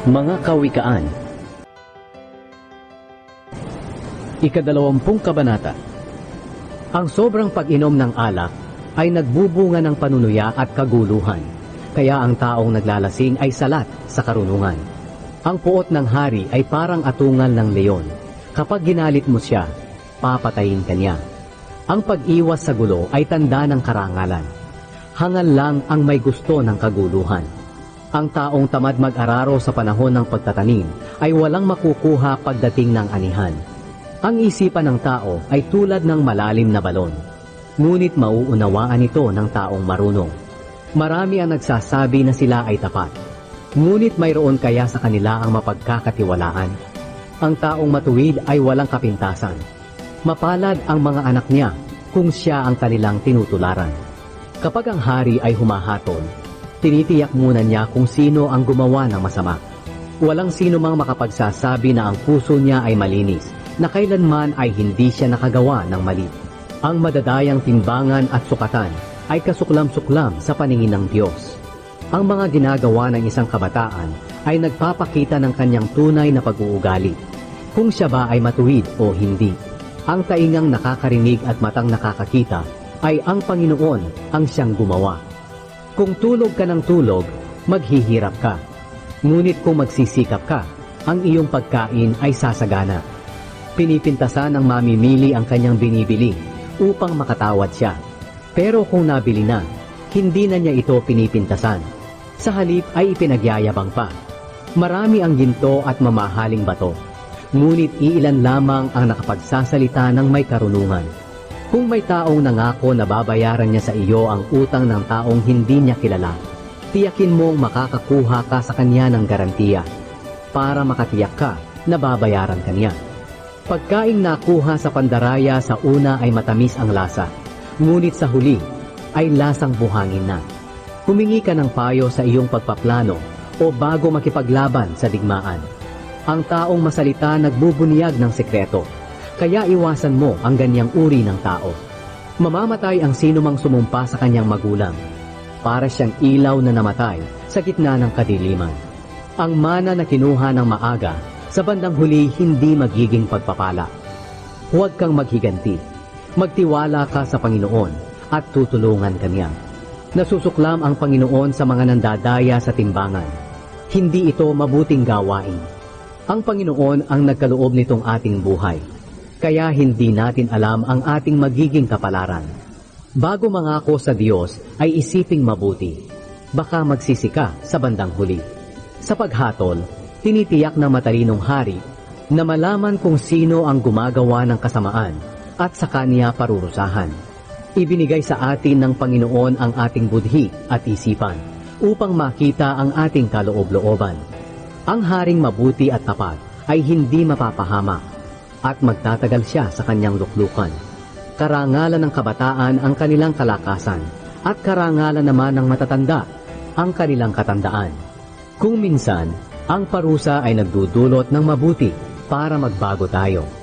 Mga Kawikaan Ikadalawampung Kabanata Ang sobrang pag-inom ng alak ay nagbubunga ng panunuya at kaguluhan, kaya ang taong naglalasing ay salat sa karunungan. Ang puot ng hari ay parang atungal ng leon. Kapag ginalit mo siya, papatayin ka niya. Ang pag-iwas sa gulo ay tanda ng karangalan. Hangal lang ang may gusto ng kaguluhan. Ang taong tamad mag-araro sa panahon ng pagtatanim ay walang makukuha pagdating ng anihan. Ang isipan ng tao ay tulad ng malalim na balon. Ngunit mauunawaan ito ng taong marunong. Marami ang nagsasabi na sila ay tapat. Ngunit mayroon kaya sa kanila ang mapagkakatiwalaan. Ang taong matuwid ay walang kapintasan. Mapalad ang mga anak niya kung siya ang kanilang tinutularan. Kapag ang hari ay humahatol, tinitiyak muna niya kung sino ang gumawa ng masama. Walang sino mang makapagsasabi na ang puso niya ay malinis, na kailanman ay hindi siya nakagawa ng mali. Ang madadayang timbangan at sukatan ay kasuklam-suklam sa paningin ng Diyos. Ang mga ginagawa ng isang kabataan ay nagpapakita ng kanyang tunay na pag-uugali. Kung siya ba ay matuwid o hindi. Ang taingang nakakarinig at matang nakakakita ay ang Panginoon ang siyang gumawa. Kung tulog ka ng tulog, maghihirap ka. Ngunit kung magsisikap ka, ang iyong pagkain ay sasagana. Pinipintasan ng mamimili ang kanyang binibili upang makatawad siya. Pero kung nabili na, hindi na niya ito pinipintasan. Sa halip ay ipinagyayabang pa. Marami ang ginto at mamahaling bato. Ngunit iilan lamang ang nakapagsasalita ng may karunungan. Kung may taong nangako na babayaran niya sa iyo ang utang ng taong hindi niya kilala, tiyakin mong makakakuha ka sa kanya ng garantiya para makatiyak ka na babayaran ka niya. Pagkaing nakuha sa pandaraya sa una ay matamis ang lasa, ngunit sa huli ay lasang buhangin na. Humingi ka ng payo sa iyong pagpaplano o bago makipaglaban sa digmaan. Ang taong masalita nagbubunyag ng sekreto, kaya iwasan mo ang ganyang uri ng tao. Mamamatay ang sinumang sumumpa sa kanyang magulang, para siyang ilaw na namatay sa gitna ng kadiliman. Ang mana na kinuha ng maaga, sa bandang huli hindi magiging pagpapala. Huwag kang maghiganti. Magtiwala ka sa Panginoon at tutulungan kanya. Nasusuklam ang Panginoon sa mga nandadaya sa timbangan. Hindi ito mabuting gawain. Ang Panginoon ang nagkaloob nitong ating buhay. Kaya hindi natin alam ang ating magiging kapalaran. Bago mangako sa Diyos ay isiping mabuti. Baka magsisika sa bandang huli. Sa paghatol, tinitiyak ng matalinong hari na malaman kung sino ang gumagawa ng kasamaan at sa kanya parurusahan. Ibinigay sa atin ng Panginoon ang ating budhi at isipan upang makita ang ating kaloob-looban. Ang haring mabuti at tapat ay hindi mapapahama at magtatagal siya sa kanyang luklukan. Karangalan ng kabataan ang kanilang kalakasan at karangalan naman ng matatanda ang kanilang katandaan. Kung minsan, ang parusa ay nagdudulot ng mabuti para magbago tayo.